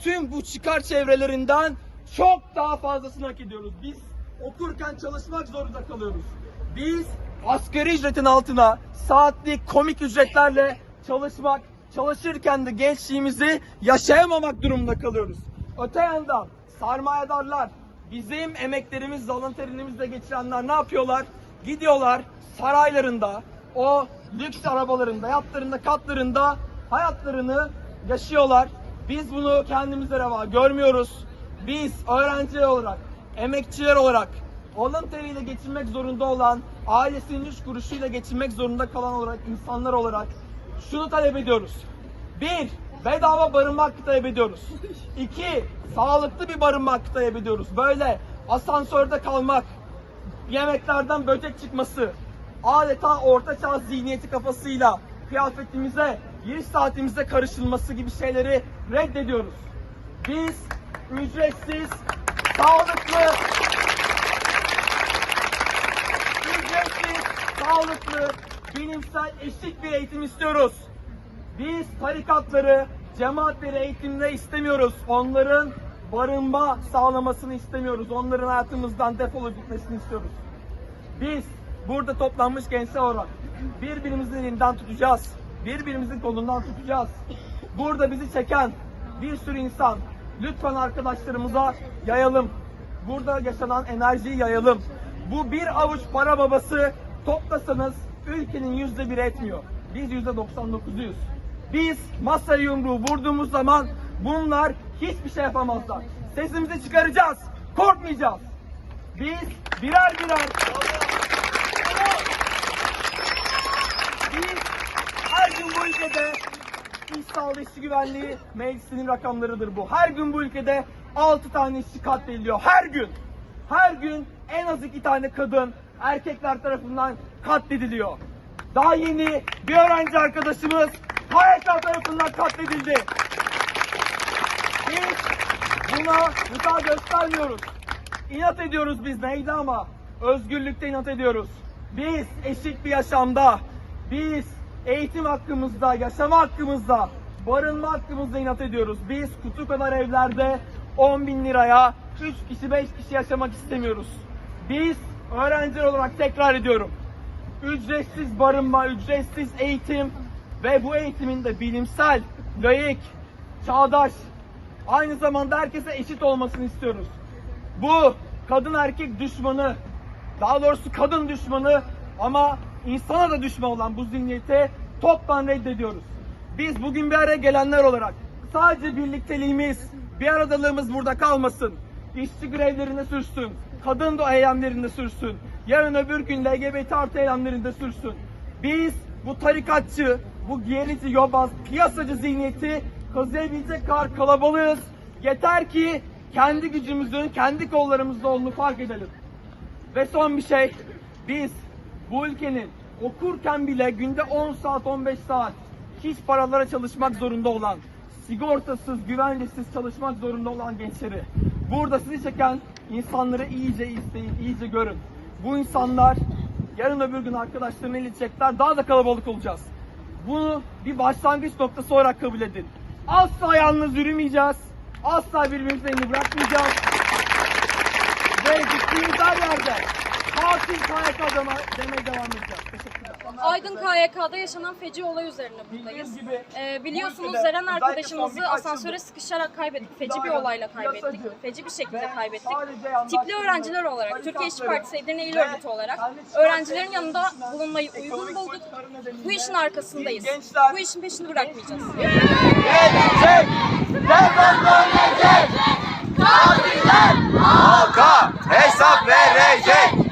tüm bu çıkar çevrelerinden çok daha fazlasını hak ediyoruz. Biz okurken çalışmak zorunda kalıyoruz. Biz asgari ücretin altına saatlik komik ücretlerle çalışmak, çalışırken de gençliğimizi yaşayamamak durumunda kalıyoruz. Öte yandan sarmayedarlar, bizim emeklerimiz, alın terimizle geçirenler ne yapıyorlar? Gidiyorlar saraylarında, o lüks arabalarında, yatlarında, katlarında hayatlarını yaşıyorlar. Biz bunu kendimize reva görmüyoruz. Biz öğrenciler olarak, emekçiler olarak alın teriyle geçinmek zorunda olan, ailesinin üç kuruşuyla geçinmek zorunda kalan olarak, insanlar olarak şunu talep ediyoruz. Bir, bedava barınma hakkı talep ediyoruz. İki, sağlıklı bir barınma hakkı talep ediyoruz. Böyle asansörde kalmak, yemeklerden böcek çıkması, adeta orta çağ zihniyeti kafasıyla kıyafetimize, giriş saatimize karışılması gibi şeyleri reddediyoruz. Biz ücretsiz, sağlıklı, ücretsiz, sağlıklı, bilimsel eşit bir eğitim istiyoruz. Biz tarikatları, cemaatleri eğitimde istemiyoruz. Onların barınma sağlamasını istemiyoruz. Onların hayatımızdan defolup gitmesini istiyoruz. Biz burada toplanmış gençler olarak birbirimizin elinden tutacağız. Birbirimizin kolundan tutacağız. Burada bizi çeken bir sürü insan lütfen arkadaşlarımıza yayalım. Burada yaşanan enerjiyi yayalım. Bu bir avuç para babası toplasanız ülkenin yüzde bir etmiyor. Biz yüzde 99'uyuz. Biz masaya yumruğu vurduğumuz zaman bunlar hiçbir şey yapamazlar. Sesimizi çıkaracağız. Korkmayacağız. Biz birer birer biz her gün bu ülkede İş Sağlığı İşçi Güvenliği Meclisi'nin rakamlarıdır bu. Her gün bu ülkede 6 tane işçi katlediliyor. Her gün. Her gün en az 2 tane kadın erkekler tarafından katlediliyor. Daha yeni bir öğrenci arkadaşımız KYK tarafından katledildi. Biz buna müsaade göstermiyoruz. İnat ediyoruz biz neydi ama özgürlükte inat ediyoruz. Biz eşit bir yaşamda, biz eğitim hakkımızda, yaşama hakkımızda, barınma hakkımızda inat ediyoruz. Biz kutu kadar evlerde 10 bin liraya 3 kişi 5 kişi yaşamak istemiyoruz. Biz öğrenciler olarak tekrar ediyorum. Ücretsiz barınma, ücretsiz eğitim ve bu eğitimin de bilimsel, layık, çağdaş, aynı zamanda herkese eşit olmasını istiyoruz. Bu kadın erkek düşmanı, daha doğrusu kadın düşmanı ama insana da düşman olan bu zihniyeti toptan reddediyoruz. Biz bugün bir araya gelenler olarak sadece birlikteliğimiz, bir aradalığımız burada kalmasın. İşçi grevlerinde sürsün, kadın da eylemlerinde sürsün, yarın öbür gün LGBT artı eylemlerinde sürsün. Biz bu tarikatçı, bu gerici, yobaz, piyasacı zihniyeti kazıyabilecek kadar kalabalığız. Yeter ki kendi gücümüzün, kendi kollarımızda olduğunu fark edelim. Ve son bir şey, biz bu ülkenin okurken bile günde 10 saat, 15 saat hiç paralara çalışmak zorunda olan, sigortasız, güvencesiz çalışmak zorunda olan gençleri, burada sizi çeken insanları iyice isteyin, iyice görün. Bu insanlar yarın öbür gün arkadaşlarını iletecekler, daha da kalabalık olacağız. Bunu bir başlangıç noktası olarak kabul edin. Asla yalnız yürümeyeceğiz. Asla birbirimizin elini bırakmayacağız. Ve gittiğimiz her yerde katil KYK deme- demeye devam edeceğiz. Teşekkürler. Aydın KYK'da yaşanan feci olay üzerine buradayız. Gibi Ee, biliyorsunuz Zeren arkadaşımızı asansöre sıkışarak kaybettik. Feci bir olayla kaybettik. Feci bir şekilde kaybettik. Tipli öğrenciler olarak, Türkiye İşçi Partisi Edirne İl Örgütü olarak öğrencilerin yanında bulunmayı uygun bulduk. Bu işin arkasındayız. Bu işin peşini bırakmayacağız. Gelecek! Devlet dönecek! halka hesap verecek.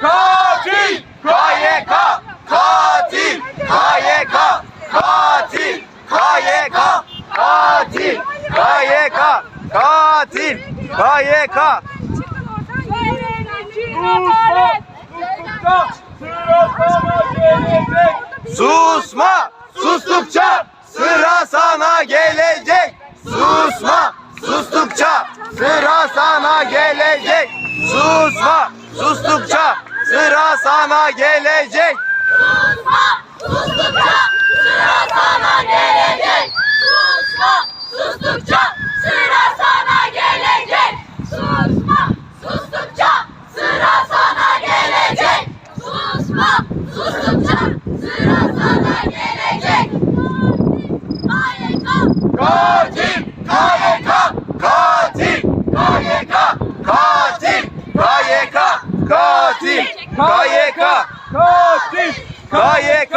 Katil! KYK! Katil! KYK! Katil! KYK! Katil! KYK! Katil! KYK! Susma! Sustukça sıra sana gelecek. Susma! Sustukça sıra sana gelecek. Susma! Sustukça sıra sana gelecek. Sustukça sıra sana gelecek sıra sana gelecek. Susma, sustukça sıra sana gelecek. Susma, sustukça sıra sana gelecek. KYK, katil, KYK, katil, KYK, katil, KYK, katil, KYK, katil, KYK,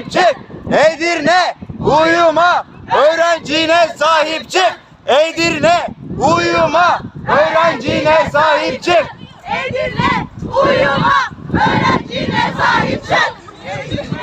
sahip çık. Edirne uyuma öğrencine sahip çık. Edirne uyuma öğrencine sahip çık. Edirne uyuma öğrencine sahip çık. Edirne uyuma